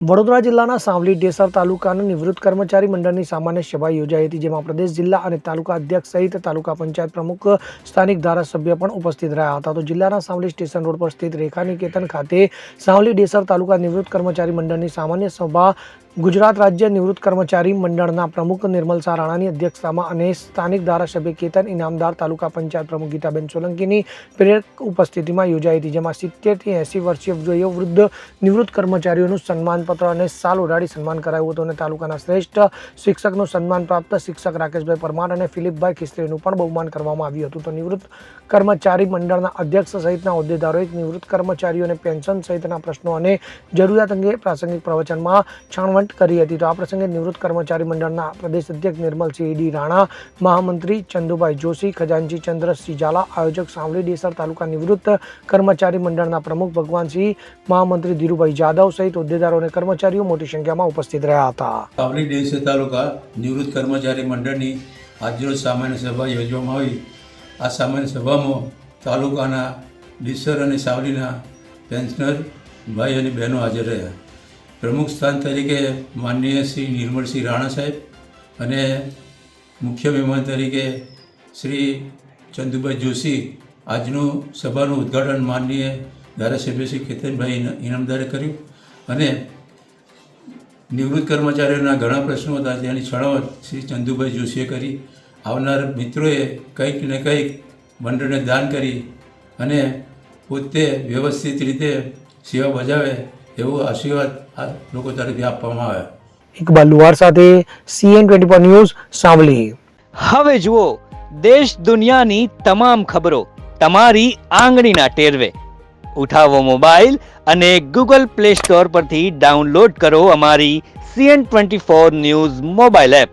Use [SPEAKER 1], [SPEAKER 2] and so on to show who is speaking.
[SPEAKER 1] વડોદરા જિલ્લાના સાવલી ડેસર તાલુકાના નિવૃત્ત કર્મચારી મંડળની સામાન્ય સભા યોજાઈ હતી, જેમાં પ્રદેશ જિલ્લા અને તાલુકા અધ્યક્ષ સહિત તાલુકા પંચાયત પ્રમુખ, સ્થાનિક ધારાસભ્ય પણ ઉપસ્થિત રહ્યા હતા. તો જિલ્લાના સાવલી સ્ટેશન રોડ પર સ્થિત રેખા નિકેતન ખાતે સાવલી ડેસર તાલુકા નિવૃત્ત કર્મચારી મંડળની સામાન્ય સભા ગુજરાત રાજ્ય નિવૃત્ત કર્મચારી મંડળના પ્રમુખ નિર્મલ સારાણાની રાણાની અધ્યક્ષતામાં અને સ્થાનિક ધારાસભ્ય કેતન ઇનામદાર તાલુકા પંચાયત પ્રમુખ ગીતાબેન સોલંકીની પ્રેરક ઉપસ્થિતિમાં યોજાઈ હતી, જેમાં સિત્તેરથી એંસી વર્ષીય વયોવૃદ્ધ નિવૃત્ત કર્મચારીઓનું સન્માનપત્ર અને સાલ ઉડાડી સન્માન કરાયું હતું અને તાલુકાના શ્રેષ્ઠ શિક્ષકનું સન્માન પ્રાપ્ત શિક્ષક રાકેશભાઈ પરમાર અને ફિલિપભાઈ ખિસ્ત્રીનું પણ બહુમાન કરવામાં આવ્યું હતું. તો નિવૃત્ત કર્મચારી મંડળના અધ્યક્ષ સહિતના હોદ્દેદારોએ નિવૃત્ત કર્મચારીઓને પેન્શન સહિતના પ્રશ્નો અને જરૂરિયાત અંગે પ્રાસંગિક પ્રવચનમાં છાણવટ કરી હતી. તો આ પ્રસંગે નિવૃત્ત કર્મચારી મંડળના પ્રદેશ અધ્યક્ષ નિર્મલસિંહ ડી રાણા, મહામંત્રી ચંદુભાઈ જોશી, ખજાનજી ચંદ્રસિંહ ઝાલા આયોજક સાવલી ડેસર તાલુકા નિવૃત્ત કર્મચારી મંડળના પ્રમુખ ભગવાનસિંહ મહામંત્રી ધીરુભાઈ જાદવ સહિત હોદ્દેદારો અને કર્મચારીઓ મોટી સંખ્યામાં ઉપસ્થિત રહ્યા હતા.
[SPEAKER 2] સાવલી ડેસર તાલુકા નિવૃત્ત કર્મચારી મંડળની આજરોજ સામાન્ય સભા યોજવામાં આવી. આ સામાન્ય સભામાં તાલુકાના ડીસર અને સાવલીના પેન્શનર ભાઈ અને બહેનો હાજર રહ્યા. પ્રમુખ સ્થાન તરીકે માનનીય શ્રી નિર્મળસિંહ રાણા સાહેબ અને મુખ્ય મહેમાન તરીકે શ્રી ચંદુભાઈ જોશી આજનું સભાનું ઉદ્ઘાટન માનનીય ધારાસભ્ય શ્રી કેતનભાઈ ઇનામદારે કર્યું અને નિવૃત્ત કર્મચારીઓના ઘણા પ્રશ્નો હતા જેની છણાવટ શ્રી ચંદુભાઈ જોશીએ કરી. આવનાર મિત્રોએ કંઈક ને કંઈક મંડળને દાન કરી અને પોતે વ્યવસ્થિત રીતે સેવા બજાવે એવો આશીર્વાદ લોકો તરફથી આપવામાં આવ્યા
[SPEAKER 1] ઇકબાલ લુહાર સાથે CN twenty four news Savli
[SPEAKER 3] હવે જુઓ દેશ દુનિયાની તમામ ખબરો તમારી આંગળીના ટેરવે. ઉઠાવો મોબાઈલ અને ગૂગલ પ્લે સ્ટોર પરથી ડાઉનલોડ કરો અમારી CN twenty four news mobile app